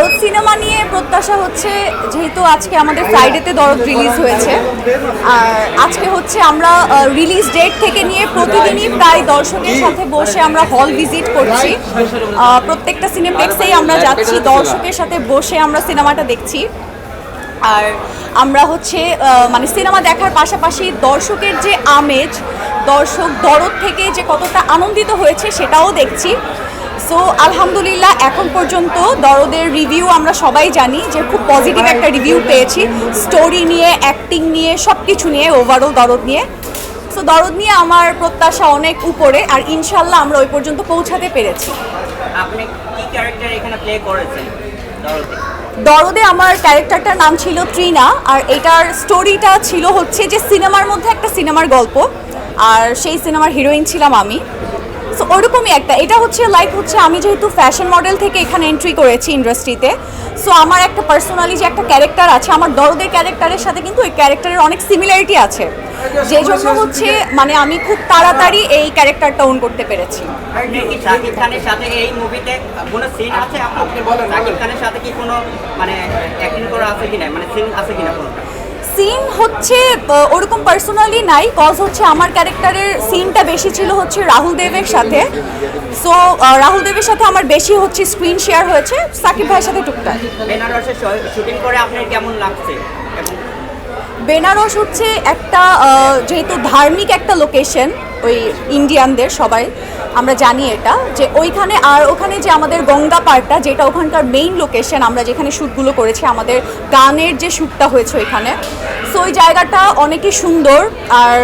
দরদ সিনেমা নিয়ে প্রত্যাশা হচ্ছে, যেহেতু আজকে আমাদের ফ্রাইডেতে দরদ রিলিজ হয়েছে। আর আজকে হচ্ছে আমরা রিলিজ ডেট থেকে নিয়ে প্রতিদিনই প্রায় দর্শকের সাথে বসে আমরা হল ভিজিট করছি। প্রত্যেকটা সিনেপ্লেক্সেই আমরা যাচ্ছি, দর্শকের সাথে বসে আমরা সিনেমাটা দেখছি। আর আমরা হচ্ছে মানে সিনেমা দেখার পাশাপাশি দর্শকের যে আমেজ, দর্শক দরদ থেকে যে কতটা আনন্দিত হয়েছে সেটাও দেখছি। সো আলহামদুলিল্লাহ এখন পর্যন্ত দরদের রিভিউ আমরা সবাই জানি যে খুব পজিটিভ একটা রিভিউ পেয়েছি। স্টোরি নিয়ে অ্যাক্টিং নিয়ে সব কিছু নিয়ে ওভারঅল দরদ নিয়ে। সো দরদ নিয়ে আমার প্রত্যাশা অনেক উপরে আর ইনশাল্লাহ আমরা ওই পর্যন্ত পৌঁছাতে পেরেছি। আপনি কি ক্যারেক্টার এখানে প্লে করেছেন দরদে? আমার ক্যারেক্টারটার নাম ছিল ট্রিনা আর এটার স্টোরিটা ছিল হচ্ছে যে সিনেমার মধ্যে একটা সিনেমার গল্প। আর সেই সিনেমার হিরোইন ছিলাম আমি। সো ওরকমই একটা এটা হচ্ছে লাইক হচ্ছে আমি যেহেতু ফ্যাশন মডেল থেকে এখানে এন্ট্রি করেছি ইন্ডাস্ট্রিতে সো আমার একটা পার্সোনালি যে একটা ক্যারেক্টার আছে আমার দরদের ক্যারেক্টারের সাথে কিন্তু ওই ক্যারেক্টারের অনেক সিমিলারিটি আছে। যে জন্য হচ্ছে মানে আমি খুব তাড়াতাড়ি এই ক্যারেক্টারটা ওন করতে পেরেছি। এই কোনো সিন আছে আপনি বলেন শাকিব খানের সাথে কি কোনো মানে অ্যাক্টিং করা আছে কিনা? মানে সিন আছে কিনা কোনোটা সিন হচ্ছে ওরকম পার্সোনালি নাই কজ হচ্ছে আমার ক্যারেক্টারের সিনটা বেশি ছিল হচ্ছে রাহুল দেবের সাথে। সো রাহুল দেবের সাথে আমার বেশি হচ্ছে স্ক্রিন শেয়ার হয়েছে সাকিব ভাইয়ের সাথে টুকটাক। বেনারসে শুটিং করে আপনার কেমন লাগছে? বেনারস হচ্ছে একটা যেহেতু ধার্মিক একটা লোকেশন ওই ইন্ডিয়ানদের সবাই, আমরা জানি এটা, যে ওইখানে আর ওখানে যে আমাদের গঙ্গা পার্কটা যেটা ওখানকার মেইন লোকেশন আমরা যেখানে শ্যুটগুলো করেছি, আমাদের গানের যে শ্যুটটা হয়েছে ওইখানে। সো ওই জায়গাটা অনেকই সুন্দর, আর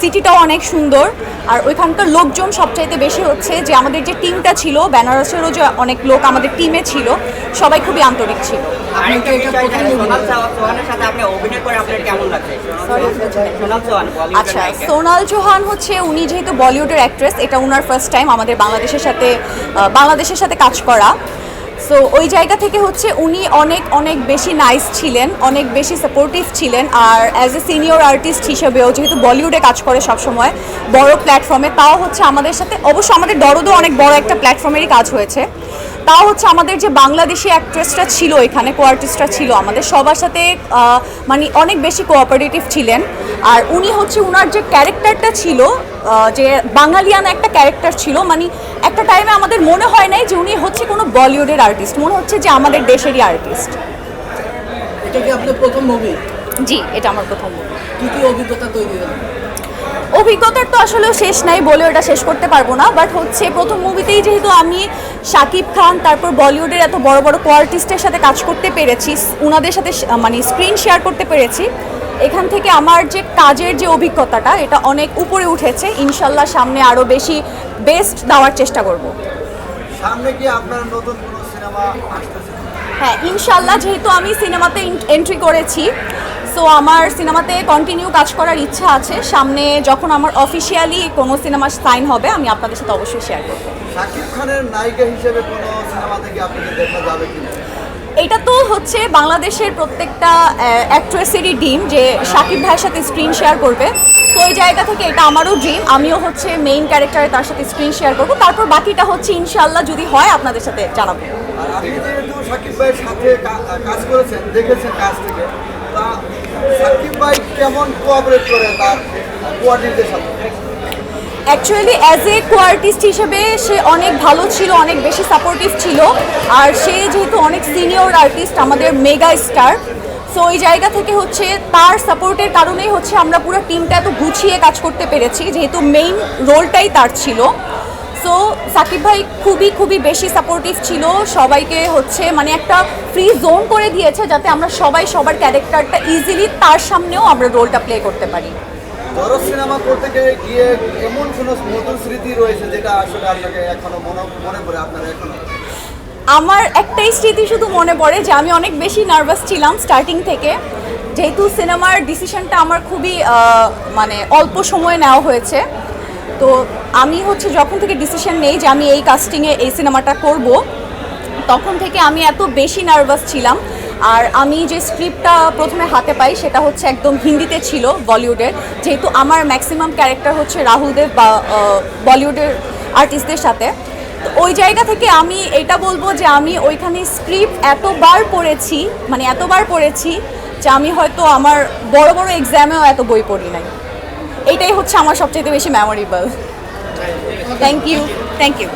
সিটিটাও অনেক সুন্দর। আর ওইখানকার লোকজন সবচাইতে বেশি হচ্ছে যে আমাদের যে টিমটা ছিল বেনারসেরও যে অনেক লোক আমাদের টিমে ছিল সবাই খুবই আন্তরিক ছিল। আচ্ছা সোনাল চৌহান হচ্ছে উনি যেহেতু বলিউডের অ্যাক্ট্রেস এটা ওনার ফার্স্ট টাইম আমাদের বাংলাদেশের সাথে বাংলাদেশের সাথে কাজ করা। সো ওই জায়গা থেকে হচ্ছে উনি অনেক অনেক বেশি নাইস ছিলেন, অনেক বেশি সাপোর্টিভ ছিলেন। আর অ্যাজ এ সিনিয়র আর্টিস্ট হিসেবেও, যেহেতু বলিউডে কাজ করে সবসময়, বড় প্ল্যাটফর্মে তাও হচ্ছে আমাদের সাথে, অবশ্য আমাদের দরদও অনেক বড় একটা প্ল্যাটফর্মেরই কাজ হয়েছে। তাও হচ্ছে আমাদের যে বাংলাদেশি অ্যাক্ট্রেসটা ছিল এখানে কো আর্টিস্টরা ছিল আমাদের সবার সাথে মানে অনেক বেশি কোঅপারেটিভ ছিলেন। আর উনি হচ্ছে উনার যে ক্যারেক্টারটা ছিল যে বাঙালিয়ান একটা ক্যারেক্টার ছিল মানে একটা টাইমে আমাদের মনে হয় নাই যে উনি হচ্ছে কোনো বলিউডের আর্টিস্ট মনে হচ্ছে যে আমাদের দেশেরই আর্টিস্ট এটা কি আপনার প্রথম মুভি জি এটা আমার প্রথম মুভি কি কি অভিজ্ঞতা তৈরি হলো? অভিজ্ঞতার তো আসলে শেষ নাই বলে ওটা শেষ করতে পারব না। বাট হচ্ছে প্রথম মুভিতেই যেহেতু আমি শাকিব খান তারপর বলিউডের এত বড় বড় কো আর্টিস্টের সাথে কাজ করতে পেরেছি ওনাদের সাথে মানে স্ক্রিন শেয়ার করতে পেরেছি এখান থেকে আমার যে কাজের যে অভিজ্ঞতাটা এটা অনেক উপরে উঠেছে। ইনশাল্লাহ সামনে আরও বেশি বেস্ট দেওয়ার চেষ্টা করব। সামনে কি আপনার নতুন কোনো সিনেমা হ্যাঁ ইনশাল্লাহ যেহেতু আমি সিনেমাতে এন্ট্রি করেছি সো আমার সিনেমাতে কন্টিনিউ কাজ করার ইচ্ছা আছে। সামনে যখন আমার অফিসিয়ালি কোনো সিনেমা সাইন হবে আমি আপনাদের সাথে অবশ্যই শেয়ার করব। শাকিব খানের নায়িকা হিসেবে কোনো সিনেমা থেকে আপনাকে দেখা যাবে কিনা? এটা তো হচ্ছে বাংলাদেশের প্রত্যেকটা অ্যাক্ট্রেসেরই ড্রিম যে শাকিব ভাইয়ের সাথে স্ক্রিন শেয়ার করবে। তো ওই জায়গা থেকে এটা আমারও ড্রিম আমিও হচ্ছে মেইন ক্যারেক্টারে তার সাথে স্ক্রিন শেয়ার করব। তারপর বাকিটা হচ্ছে ইনশাল্লাহ যদি হয় আপনাদের সাথে জানাব। আর আপনি যেহেতু শাকিব ভাইয়ের সাথে কাজ করেছেন দেখেছেন কাজ থেকে তা শাকিব ভাই কেমন কোঅপারেট করে তার সাথে? Actually as a co artist হিসেবে সে অনেক ভালো ছিল, অনেক বেশি সাপোর্টিভ ছিল। আর সে যেহেতু অনেক সিনিয়র আর্টিস্ট আমাদের মেগা স্টার সো ওই জায়গা থেকে হচ্ছে তার সাপোর্টের কারণেই হচ্ছে আমরা পুরো টিমটা এত গুছিয়ে কাজ করতে পেরেছি, যেহেতু মেইন রোলটাই তার ছিল। সো সাকিব ভাই খুবই খুবই বেশি সাপোর্টিভ ছিল। সবাইকে হচ্ছে মানে একটা ফ্রি জোন করে দিয়েছে যাতে আমরা সবাই সবার ক্যারেক্টারটা ইজিলি তার সামনেও আমরা রোলটা প্লে করতে পারি। সিনেমা করতে গিয়ে গিয়ে এমন কোনো নতুন স্মৃতি রয়েছে যেটা আসলে আপনাকে এখনও মনে মনে পড়ে আপনার এখনও? আমার একটাই স্মৃতি শুধু মনে পড়ে যে আমি অনেক বেশি নার্ভাস ছিলাম স্টার্টিং থেকে। যেহেতু সিনেমার ডিসিশনটা আমার খুবই মানে অল্প সময়ে নেওয়া হয়েছে। তো আমি হচ্ছে যখন থেকে ডিসিশন নেই যে আমি এই কাস্টিংয়ে এই সিনেমাটা করব, তখন থেকে আমি এত বেশি নার্ভাস ছিলাম। আর আমি যে স্ক্রিপ্টটা প্রথমে হাতে পাই সেটা হচ্ছে একদম হিন্দিতে ছিল বলিউডের। যেহেতু আমার ম্যাক্সিমাম ক্যারেক্টার হচ্ছে রাহুল দেব বা বলিউডের আর্টিস্টদের সাথে। তো ওই জায়গা থেকে আমি এটা বলব যে আমি ওইখানে স্ক্রিপ্ট এতবার পড়েছি মানে এতবার পড়েছি যে আমি হয়তো আমার বড় বড় এক্সামেও এত বই পড়ি নাই। এটাই হচ্ছে আমার সবচেয়ে বেশি memorable thank you thank you